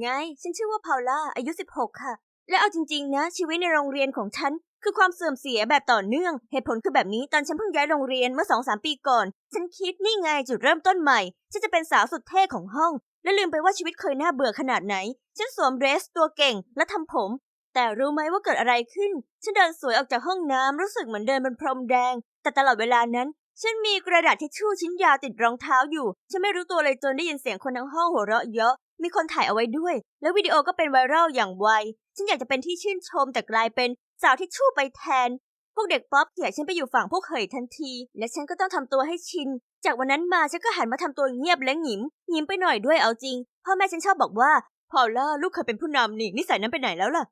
ไง ฉันชื่อว่าพาล่า อายุ 16 ค่ะ และเอาจริง ๆ นะ ชีวิตในโรงเรียนของฉัน คือความเสื่อมเสียแบบต่อเนื่อง เหตุผลคือแบบนี้ตอนฉันเพิ่งย้ายโรงเรียนเมื่อสองสามปีก่อน ฉันคิดนี่ไงจุดเริ่มต้นใหม่ ฉันจะเป็นสาวสุดเท่ของห้อง และลืมไปว่าชีวิตเคยน่าเบื่อขนาดไหน ฉันสวมเดรสตัวเก่งและทำผม แต่รู้ไหมว่าเกิดอะไรขึ้น ฉันเดินสวยออกจากห้องน้ำรู้สึกเหมือนเดินบนพรมแดง แต่ตลอดเวลานั้นฉันมีกระดาษทิชชู่ชิ้นยาวติดรองเท้าอยู่ ฉันไม่รู้ตัวเลยจนได้ยินเสียงคนทั้งห้องหัวเราะเยาะ มีคนถ่ายเอาไว้ด้วย แล้ววิดีโอก็เป็นไวรัลอย่างไว ฉันอยากจะเป็นที่ชื่นชมแต่กลายเป็นสาวทิชชู่ไปแทน พวกเด็กป๊อปเขียฉันไปอยู่ฝั่งพวกเหยทันที และฉันก็ต้องทำตัวให้ชิน จากวันนั้นมาฉันก็หันมาทำตัวเงียบและหงิมหงิมไปหน่อยด้วยเอาจริง พ่อแม่ฉันชอบบอกว่าพอลล่าลูกเคยเป็นผู้นำนี่นิสัยนั้นไปไหนแล้วล่ะ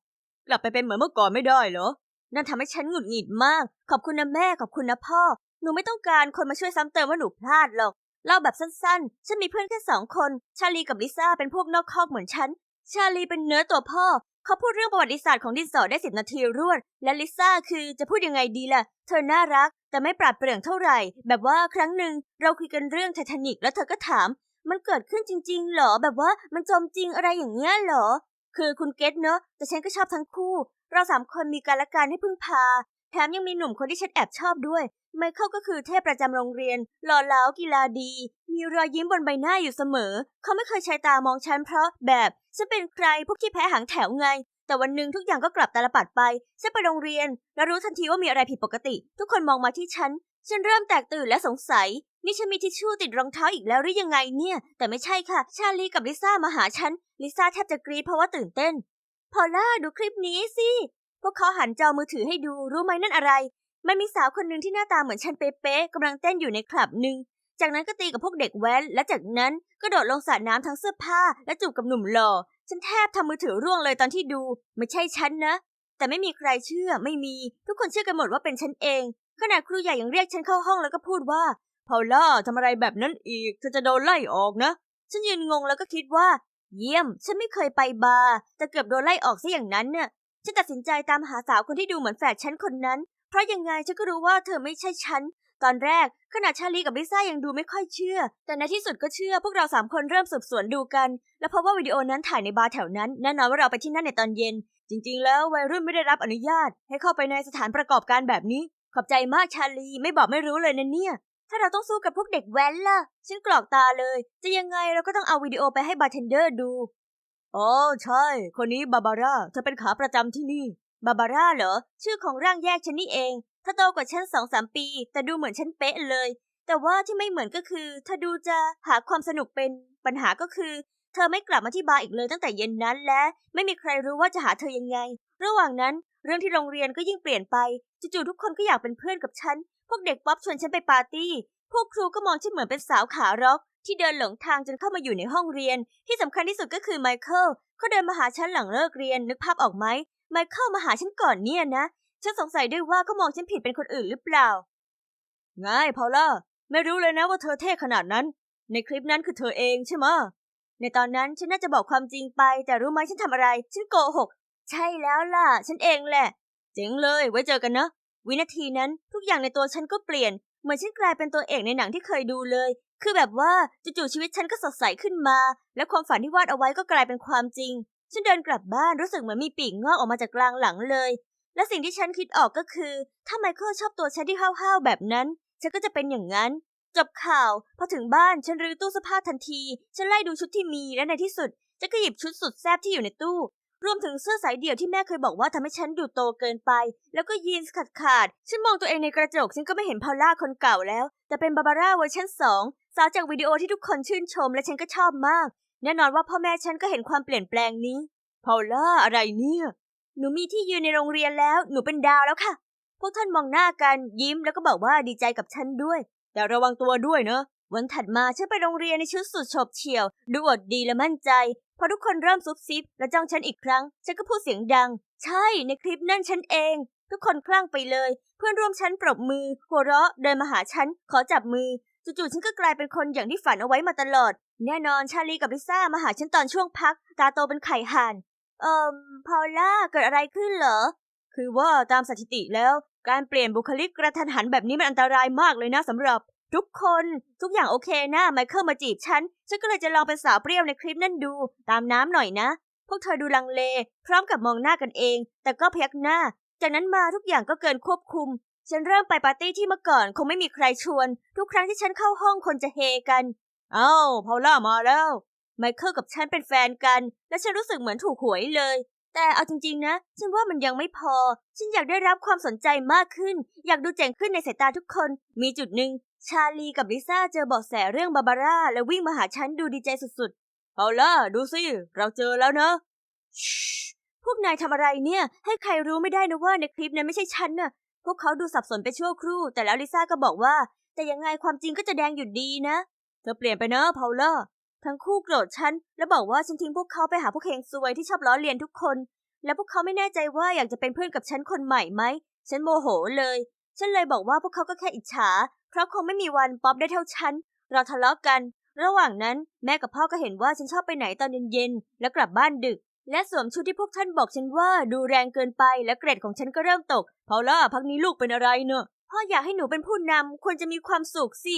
กลับไปเป็นเหมือนเมื่อก่อนไม่ได้เหรอ นั่นทำให้ฉันหงุดหงิดมาก ขอบคุณนะแม่ขอบคุณนะพ่อ หนูไม่ต้องการคนมาช่วยซ้ำเติมว่าหนูพลาดหรอก เล่าแบบสั้นๆ ฉันมีเพื่อนแค่สองคน ชาลีกับลิซ่าเป็นพวกนอกคอกเหมือนฉัน ชาลีเป็นเนื้อตัวพ่อ เขาพูดเรื่องประวัติศาสตร์ของดินสอได้สิบนาทีรวด และลิซ่าคือจะพูดยังไงดีล่ะ เธอน่ารัก แต่ไม่ปราดเปรื่องเท่าไหร่ แบบว่าครั้งหนึ่งเราคุยกันเรื่องไททานิกแล้วเธอก็ถาม มันเกิดขึ้นจริง ๆ หรอ แบบว่ามันจมจริงอะไรอย่างเงี้ยหรอ คือคุณเกตเนอะ แต่ฉันก็ชอบทั้งคู่ เราสามคนมีการละกันให้พึ่งพา แถมยังมีหนุ่มคนที่ฉันแอบชอบด้วย ไมเคิลก็คือเทพประจำโรงเรียน หล่อเหลากีฬาดี มีรอยยิ้มบนใบหน้าอยู่เสมอ เขาไม่เคยใช้ตามองฉันเพราะแบบฉันเป็นใครพวกที่แพ้หางแถวไง แต่วันหนึ่งทุกอย่างก็กลับตาลปัดไป ฉันไปโรงเรียน แล้วรู้ทันทีว่ามีอะไรผิดปกติ ทุกคนมองมาที่ฉัน ฉันเริ่มแตกตื่นและสงสัย นี่ฉันมีทิชชู่ติดรองเท้าอีกแล้วหรือยังไงเนี่ย แต่ไม่ใช่ค่ะ ชาลีกับลิซ่ามาหาฉัน ลิซ่าแทบจะกรีดเพราะว่าตื่นเต้น พอลล่าดูคลิปนี้สิ พวกเขาหันจอมือถือให้ดู รู้ไหมนั่นอะไร มันมีสาวคนหนึ่งที่หน้าตาเหมือนฉันเป๊ะๆกำลังเต้นอยู่ในคลับหนึ่ง จากนั้นก็ตีกับพวกเด็กแว้น และจากนั้นก็โดดลงสระน้ำทั้งเสื้อผ้า และจูบกับหนุ่มหล่อ ฉันแทบทำมือถือร่วงเลยตอนที่ดู ไม่ใช่ฉันนะ แต่ไม่มีใครเชื่อ ไม่มี ทุกคนเชื่อกันหมดว่าเป็นฉันเองขนาดครูใหญ่ยังเรียกฉันเข้าห้องแล้วก็พูดว่าพอลล่าทำอะไรแบบนั้นอีกเธอจะโดนไล่ออกนะ ฉันยืนงงแล้วก็คิดว่า เยี่ยม ฉันไม่เคยไปบาร์แต่เกือบโดนไล่ออกซะอย่างนั้นเนี่ยฉันตัดสินใจตามหาสาวคนที่ดูเหมือนแฝดฉันคนนั้น เพราะยังไงฉันก็รู้ว่าเธอไม่ใช่ฉัน ตอนแรกขนาดชาลีกับลิซ่ายังดูไม่ค่อยเชื่อ แต่ในที่สุดก็เชื่อพวกเราสามคนเริ่มสืบสวนดูกัน และพบว่าวิดีโอนั้นถ่ายในบาร์แถวนั้นแน่นอนว่าเราไปที่นั่นในตอนเย็น จริง ๆ แล้ววัยรุ่นไม่ได้รับอนุญาต ให้เข้าไปในสถานประกอบการแบบนี้ ขอบใจมากชาลีไม่บอกไม่รู้เลยนะเนี่ย ถ้าเราต้องสู้กับพวกเด็กแว้นล่ะฉันกรอกตาเลย จะยังไงเราก็ต้องเอาวิดีโอไปให้บาร์เทนเดอร์ดูอ๋อใช่ คนนี้บาบาร่าเธอเป็นขาประจำที่นี่ บาบาร่าเหรอ ชื่อของร่างแยกฉันนี่เองเธอโตกว่าฉันสองสามปี แต่ดูเหมือนฉันเป๊ะเลย แต่ว่าที่ไม่เหมือนก็คือเธอดูจะหาความสนุกเป็นปัญหาก็คือ เธอไม่กลับมาที่บาร์อีกเลยตั้งแต่เย็นนั้นและไม่มีใครรู้ว่าจะหาเธอยังไง ระหว่างนั้นเรื่องที่โรงเรียนก็ยิ่งเปลี่ยนไปจู่ๆทุกคนก็อยากเป็นเพื่อนกับฉัน พวกเด็กป๊อปชวนฉันไปปาร์ตี้ พวกครูก็มองฉันเหมือนเป็นสาวขาร็อกที่เดินหลงทางจนเข้ามาอยู่ในห้องเรียน ที่สำคัญที่สุดก็คือไมเคิลเขาเดินมาหาฉันหลังเลิกเรียนนึกภาพออกไหม ไมเคิลมาหาฉันก่อนเนี่ยนะ ฉันสงสัยด้วยว่าเขามองฉันผิดเป็นคนอื่นหรือเปล่าไงพอล่าไม่รู้เลยนะว่าเธอเท่ขนาดนั้น ในคลิปนั้นคือเธอเองใช่ไหมในตอนนั้นฉันน่าจะบอกความจริงไป แต่รู้ไหมฉันทำอะไร ฉันโกหก ใช่แล้วล่ะ ฉันเองแหละ เจ๋งเลยไว้เจอกันนะ วินาทีนั้นทุกอย่างในตัวฉันก็เปลี่ยน เหมือนฉันกลายเป็นตัวเอกในหนังที่เคยดูเลย คือแบบว่าจู่ๆชีวิตฉันก็สดใสขึ้นมา และความฝันที่วาดเอาไว้ก็กลายเป็นความจริง ฉันเดินกลับบ้านรู้สึกเหมือนมีปีกงอกออกมาจากกลางหลังเลย และสิ่งที่ฉันคิดออกก็คือถ้าไมเคิลชอบตัวฉันที่ห้าวๆแบบนั้น ฉันก็จะเป็นอย่างนั้น จบข่าว พอถึงบ้านฉันรื้อตู้เสื้อผ้าทันที ฉันไล่ดูชุดที่มีและในที่สุดฉันก็หยิบชุดสุดแซ่บที่อยู่ในตู้ รวมถึงเสื้อสายเดี่ยวที่แม่เคยบอกว่าทำให้ฉันดูโตเกินไป แล้วก็ยีนส์ขาดขาดๆฉันมองตัวเองในกระจกฉันก็ไม่เห็นพอลล่าคนเก่าแล้ว แต่เป็นบาบาร่าเวอร์ชันสองสาวจากวิดีโอที่ทุกคนชื่นชมและฉันก็ชอบมาก แน่นอนว่าพ่อแม่ฉันก็เห็นความเปลี่ยนแปลงนี้พอลล่าอะไรเนี่ย หนูมีที่ยืนในโรงเรียนแล้ว หนูเป็นดาวแล้วค่ะ พวกท่านมองหน้ากันยิ้มแล้วก็บอกว่าดีใจกับฉันด้วย แต่ระวังตัวด้วยเนอะ วันถัดมาฉันไปโรงเรียนในชุดสุดโฉบเฉี่ยว ดูอดดีและมั่นใจ พอทุกคนเริ่มซุบซิบ และจ้องฉันอีกครั้ง ฉันก็พูดเสียงดัง ใช่ ในคลิปนั่นฉันเอง ทุกคนคลั่งไปเลย เพื่อนร่วมชั้นปรบมือ หัวเราะ เดินมาหาฉัน ขอจับมือ จู่ๆฉันก็กลายเป็นคนอย่างที่ฝันเอาไว้มาตลอด แน่นอนชาลีกับลิซ่ามาหาฉันตอนช่วงพัก ตาโตเป็นไข่ห่าน เอ่มพอลล่าเกิดอะไรขึ้นเหรอ คือว่าตามสถิติแล้ว การเปลี่ยนบุคลิกกระทันหันแบบนี้มันอันตรายมากเลยนะสำหรับ ทุกคนทุกอย่างโอเคนะไมเคิลมาจีบฉัน ฉันก็เลยจะลองเป็นสาวเปรี้ยวในคลิปนั่นดู ตามน้ำหน่อยนะ พวกเธอดูลังเล พร้อมกับมองหน้ากันเอง แต่ก็พยักหน้า จากนั้นมาทุกอย่างก็เกินควบคุมฉันเริ่มไปปาร์ตี้ที่เมื่อก่อนคงไม่มีใครชวน ทุกครั้งที่ฉันเข้าห้องคนจะเฮกัน เอ้าพอล่ามาแล้ว ไมเคิลกับฉันเป็นแฟนกัน และฉันรู้สึกเหมือนถูกหวยเลย แต่เอาจริง ๆ นะ ฉันว่ามันยังไม่พอ ฉันอยากได้รับความสนใจมากขึ้น อยากดูเจ๋งขึ้นในสายตาทุกคน มีจุดหนึ่งชาลีกับลิซ่าเจอเบาะแสเรื่องบาบาร่า และวิ่งมาหาฉันดูดีใจสุดๆเอาล่ะดูสิ เราเจอแล้วเนอะพวกนายทำอะไรเนี่ย ให้ใครรู้ไม่ได้นะว่าในคลิปนั้นไม่ใช่ฉันน่ะ พวกเขาดูสับสนไปชั่วครู่ แต่แล้วลิซ่าก็บอกว่า แต่ยังไงความจริงก็จะแดงอยู่ดีนะ เธอเปลี่ยนไปเนอะพาล่าทั้งคู่โกรธฉัน และบอกว่าฉันทิ้งพวกเขาไปหาพวกเฮงซวยที่ชอบล้อเลียนทุกคน และพวกเขาไม่แน่ใจว่าอยากจะเป็นเพื่อนกับฉันคนใหม่ไหม ฉันโมโหเลย ฉันเลยบอกว่าพวกเขาก็แค่อิจฉา เพราะคงไม่มีวันป๊อปได้เท่าฉัน เราทะเลาะกัน ระหว่างนั้นแม่กับพ่อก็เห็นว่าฉันชอบไปไหนตอนเย็นๆ แล้วกลับบ้านดึก และสวมชุดที่พวกท่านบอกฉันว่าดูแรงเกินไป และเกรดของฉันก็เริ่มตก พอล่าพักนี้ลูกเป็นอะไรเนอะพ่ออยากให้หนูเป็นผู้นำควรจะมีความสุขสิ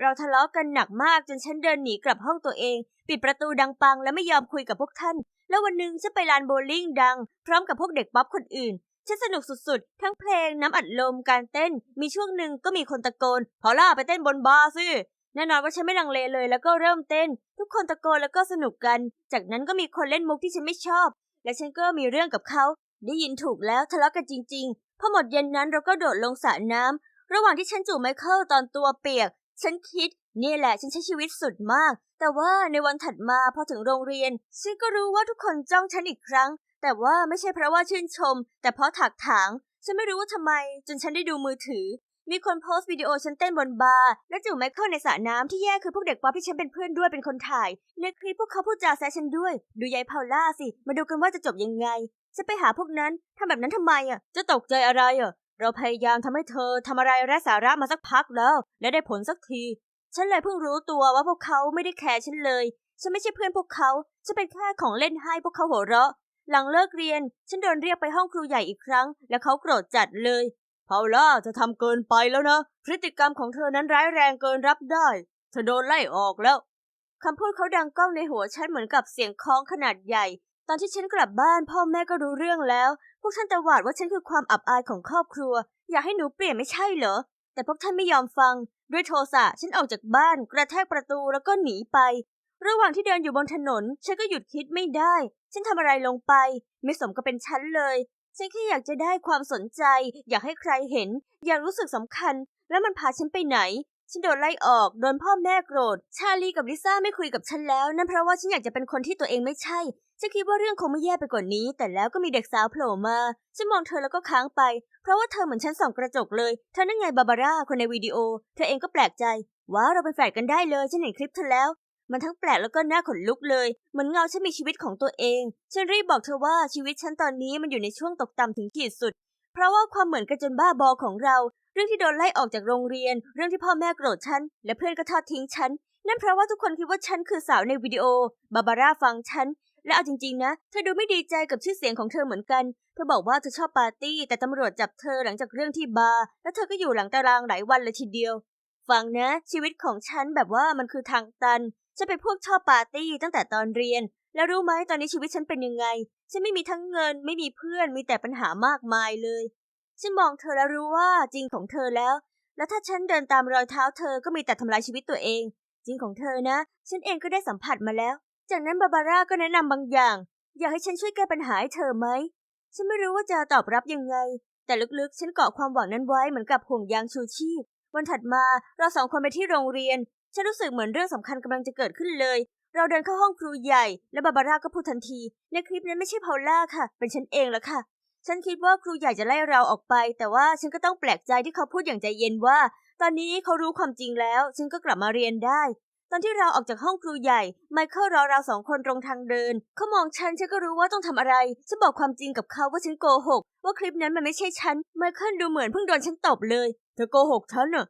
เราทะเลาะกันหนักมากจนฉันเดินหนีกลับห้องตัวเอง ปิดประตูดังปังและไม่ยอมคุยกับพวกท่าน แล้ววันหนึ่งฉันไปลานโบว์ลิ่งดัง พร้อมกับพวกเด็กป๊อปคนอื่นฉันสนุกสุดๆ ทั้งเพลงน้ำอัดลมการเต้น มีช่วงหนึ่งก็มีคนตะโกน พอล่าไปเต้นบนบาร์สิแน่นอนว่าฉันไม่ลังเลเลยแล้วก็เริ่มเต้น ทุกคนตะโกนแล้วก็สนุกกัน จากนั้นก็มีคนเล่นมุกที่ฉันไม่ชอบ และฉันก็มีเรื่องกับเขา ได้ยินถูกแล้วทะเลาะกันจริง ๆ พอหมดเย็นนั้นเราก็โดดลงสระน้ำระหว่างที่ฉันจูบไมเคิลตอนตัวเปียก ฉันคิดนี่แหละฉันใช้ชีวิตสุดมาก แต่ว่าในวันถัดมาพอถึงโรงเรียน ฉันก็รู้ว่าทุกคนจ้องฉันอีกครั้ง แต่ว่าไม่ใช่เพราะว่าชื่นชม แต่เพราะถักถาง ฉันไม่รู้ว่าทำไม จนฉันได้ดูมือถือ มีคนโพสต์วิดีโอฉันเต้นบนบาร์และจูบไมเคิลในสระน้ำที่แย่คือพวกเด็กป๊อปที่ฉันเป็นเพื่อนด้วยเป็นคนถ่ายในคลิปพวกเขาพูดจาแซะฉันด้วย ดูยายพาล่าสิ มาดูกันว่าจะจบยังไงจะไปหาพวกนั้นทำแบบนั้นทำไมอะ จะตกใจอะไรอะ เราพยายามทำให้เธอทำอะไรไร้สาระมาสักพักแล้ว และได้ผลสักที ฉันเลยเพิ่งรู้ตัวว่าพวกเขาไม่ได้แคร์ฉันเลย ฉันไม่ใช่เพื่อนพวกเขาฉันเป็นแค่ของเล่นให้พวกเขาหัวเราะ หลังเลิกเรียน ฉันโดนเรียกไปห้องครูใหญ่อีกครั้ง และเขาโกรธจัดเลยพาล่าเธอทำเกินไปแล้วนะ พฤติกรรมของเธอนั้นร้ายแรงเกินรับได้ เธอโดนไล่ออกแล้วคำพูดเขาดังก้องในหัวฉันเหมือนกับเสียงคล้องขนาดใหญ่ ตอนที่ฉันกลับบ้านพ่อแม่ก็รู้เรื่องแล้ว พวกท่านตวาดว่าฉันคือความอับอายของครอบครัว อยากให้หนูเปลี่ยนไม่ใช่เหรอ แต่พวกท่านไม่ยอมฟัง ด้วยโทสะฉันออกจากบ้าน กระแทกประตูแล้วก็หนีไป ระหว่างที่เดินอยู่บนถนน ฉันก็หยุดคิดไม่ได้ ฉันทำอะไรลงไป ไม่สมกับเป็นฉันเลย ฉันแค่อยากจะได้ความสนใจ อยากให้ใครเห็น อยากรู้สึกสำคัญ แล้วมันพาฉันไปไหน ฉันโดนไล่ออก โดนพ่อแม่โกรธ ชาลีกับลิซ่าไม่คุยกับฉันแล้ว นั่นเพราะว่าฉันอยากจะเป็นคนที่ตัวเองไม่ใช่ ฉันคิดว่าเรื่องคงไม่แย่ไปกว่านี้ แต่แล้วก็มีเด็กสาวโผล่มา ฉันมองเธอแล้วก็ค้างไป เพราะว่าเธอเหมือนฉันส่องกระจกเลย เธอนั่นไงบาบาร่า คนในวิดีโอ เธอเองก็แปลกใจ ว้าเราเป็นแฝดกันได้เลย ฉันเห็นคลิปเธอแล้ว มันทั้งแปลกแล้วก็น่าขนลุกเลย เหมือนเงาฉันมีชีวิตของตัวเอง ฉันรีบบอกเธอว่าชีวิตฉันตอนนี้มันอยู่ในช่วงตกต่ำถึงขีดสุด ราะว่าความเหมือนกันจนบ้าบอของเรา เรื่องที่โดนไล่ออกจากโรงเรียน เรื่องที่พ่อแม่โกรธฉัน และเพื่อนก็ทอดทิ้งฉัน นั่นเพราะว่าทุกคนคิดว่าฉันคือสาวในวิดีโอ บาบาร่าฟังฉัน และเอาจริงๆนะ เธอดูไม่ดีใจกับชื่อเสียงของเธอเหมือนกัน เธอบอกว่าเธอชอบปาร์ตี้ แต่ตำรวจจับเธอหลังจากเรื่องที่บาร์ และเธอก็อยู่หลังตารางหลายวันเลยทีเดียว ฟังนะ ชีวิตของฉันแบบว่ามันคือทางตัน ฉันเป็นพวกชอบปาร์ตี้ตั้งแต่ตอนเรียน แล้วรู้ไหมตอนนี้ชีวิตฉันเป็นยังไง ฉันไม่มีทั้งเงิน ไม่มีเพื่อน มีแต่ปัญหามากมายเลย ฉันมองเธอแล้วรู้ว่าจริงของเธอแล้ว แล้วถ้าฉันเดินตามรอยเท้าเธอก็มีแต่ทำลายชีวิตตัวเอง จริงของเธอนะ ฉันเองก็ได้สัมผัสมาแล้ว จากนั้นบาบาร่าก็แนะนำบางอย่าง อยากให้ฉันช่วยแก้ปัญหาให้เธอไหม ฉันไม่รู้ว่าจะตอบรับยังไง แต่ลึกๆ ฉันเกาะความหวังนั้นไว้เหมือนกับห่วงยางชูชีพ วันถัดมาเราสองคนไปที่โรงเรียน ฉันรู้สึกเหมือนเรื่องสำคัญกำลังจะเกิดขึ้นเลย เราเดินเข้าห้องครูใหญ่ และบาบาร่าก็พูดทันที ในคลิปนั้นไม่ใช่พอลล่าค่ะ เป็นฉันเองละค่ะ ฉันคิดว่าครูใหญ่จะไล่เราออกไป แต่ว่าฉันก็ต้องแปลกใจที่เขาพูดอย่างใจเย็นว่า ตอนนี้เขารู้ความจริงแล้ว ฉันก็กลับมาเรียนได้ ตอนที่เราออกจากห้องครูใหญ่ ไมเคิลรอเราสองคนตรงทางเดิน เขามองฉัน ฉันก็รู้ว่าต้องทำอะไร ฉันบอกความจริงกับเขาว่าฉันโกหก ว่าคลิปนั้นมันไม่ใช่ฉัน ไมเคิลดูเหมือนเพิ่งโดนฉันตบเลย เธอโกหกฉันเหรอ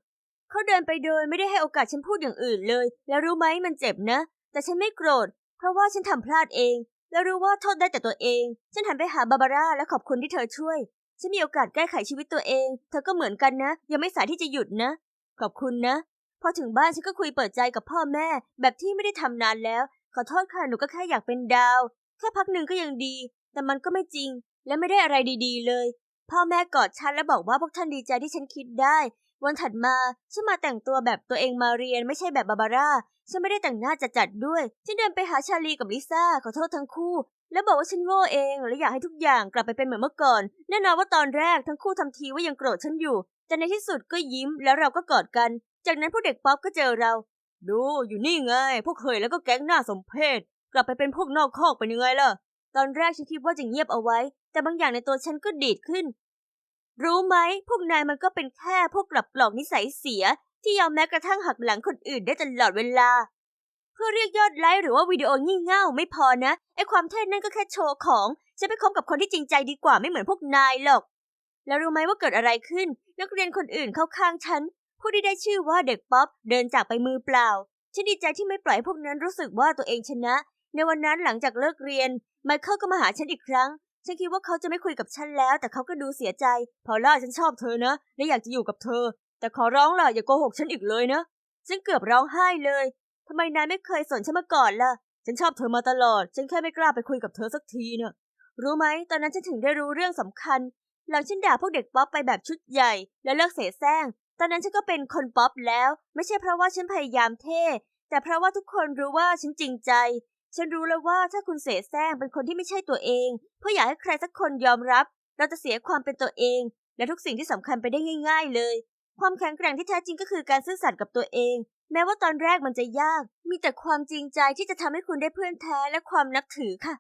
เขาเดินไปโดยไม่ได้ให้โอกาสฉันพูดอย่างอื่นเลย แล้วรู้ไหมมันเจ็บนะ แต่ฉันไม่โกรธ เพราะว่าฉันทำพลาดเอง แล้วรู้ว่าโทษได้แต่ตัวเอง ฉันหันไปหาบาบาร่าและขอบคุณที่เธอช่วย ฉันมีโอกาสแก้ไขชีวิตตัวเอง เธอก็เหมือนกันนะ ยังไม่สายที่จะหยุดนะ ขอบคุณนะ พอถึงบ้านฉันก็คุยเปิดใจกับพ่อแม่ แบบที่ไม่ได้ทำนานแล้ว ขอโทษค่ะ หนูก็แค่อยากเป็นดาว แค่พักหนึ่งก็ยังดี แต่มันก็ไม่จริง และไม่ได้อะไรดี ๆ เลย พ่อแม่กอดฉันและบอกว่าพวกท่านดีใจที่ฉันคิดได้ วันถัดมาฉันมาแต่งตัวแบบตัวเองมาเรียนไม่ใช่แบบบาบาร่า ฉันไม่ได้แต่งหน้าจัดๆด้วย ฉันเดินไปหาชาลีกับลิซ่าขอโทษทั้งคู่ แล้วบอกว่าฉันโง่เองและอยากให้ทุกอย่างกลับไปเป็นเหมือนเมื่อก่อน แน่นอนว่าตอนแรกทั้งคู่ทำทีว่ายังโกรธฉันอยู่ แต่ในที่สุดก็ยิ้มแล้วเราก็กอดกัน จากนั้นพวกเด็กป๊อปก็เจอเรา ดูอยู่นี่ไง พวกเคยแล้วก็แก๊งหน้าสมเพชกลับไปเป็นพวกนอกคอกเป็นยังไงล่ะ ตอนแรกฉันคิดว่าจะเงียบเอาไว้ แต่บางอย่างในตัวฉันก็ดีดขึ้น รู้ไหมพวกนายมันก็เป็นแค่พวกกลับกล่อกนิสัยเสีย ที่ยอมแม้กระทั่งหักหลังคนอื่นได้ตลอดเวลา เพื่อเรียกยอดไลค์หรือว่าวิดีโองี่เง่าไม่พอนะไอความเท่นั่นก็แค่โชว์ของฉันไปคบกับคนที่จริงใจดีกว่าไม่เหมือนพวกนายหรอก แล้วรู้ไหมว่าเกิดอะไรขึ้น นักเรียนคนอื่นเข้าข้างฉันผู้ที่ได้ชื่อว่าเด็กป๊อปเดินจากไปมือเปล่าฉันดีใจที่ไม่ปล่อยให้พวกนั้นรู้สึกว่าตัวเองชนะ ในวันนั้นหลังจากเลิกเรียนไมเคิลก็มาหาฉันอีกครั้ง ฉันคิดว่าเขาจะไม่คุยกับฉันแล้ว แต่เขาก็ดูเสียใจ พอล่าฉันชอบเธอนะ และอยากจะอยู่กับเธอ แต่ขอร้องล่ะอย่าโกหกฉันอีกเลยนะ ฉันเกือบร้องไห้เลยทำไมนายไม่เคยสนฉันมาก่อนล่ะ ฉันชอบเธอมาตลอด ฉันแค่ไม่กล้าไปคุยกับเธอสักทีเนะรู้ไหมตอนนั้นฉันถึงได้รู้เรื่องสำคัญ หลังฉันด่าพวกเด็กป๊อปไปแบบชุดใหญ่ และเลิกเสแสร้ง ตอนนั้นฉันก็เป็นคนป๊อปแล้ว ไม่ใช่เพราะว่าฉันพยายามเท่ แต่เพราะว่าทุกคนรู้ว่าฉันจริงใจ ฉันรู้แล้วว่าถ้าคุณเสแสร้งเป็นคนที่ไม่ใช่ตัวเอง เพื่ออยากให้ใครสักคนยอมรับ เราจะเสียความเป็นตัวเอง และทุกสิ่งที่สำคัญไปได้ง่าย ๆ เลย ความแข็งแกร่งที่แท้จริงก็คือการซื่อสัตย์กับตัวเอง แม้ว่าตอนแรกมันจะยาก มีแต่ความจริงใจที่จะทำให้คุณได้เพื่อนแท้และความนับถือค่ะ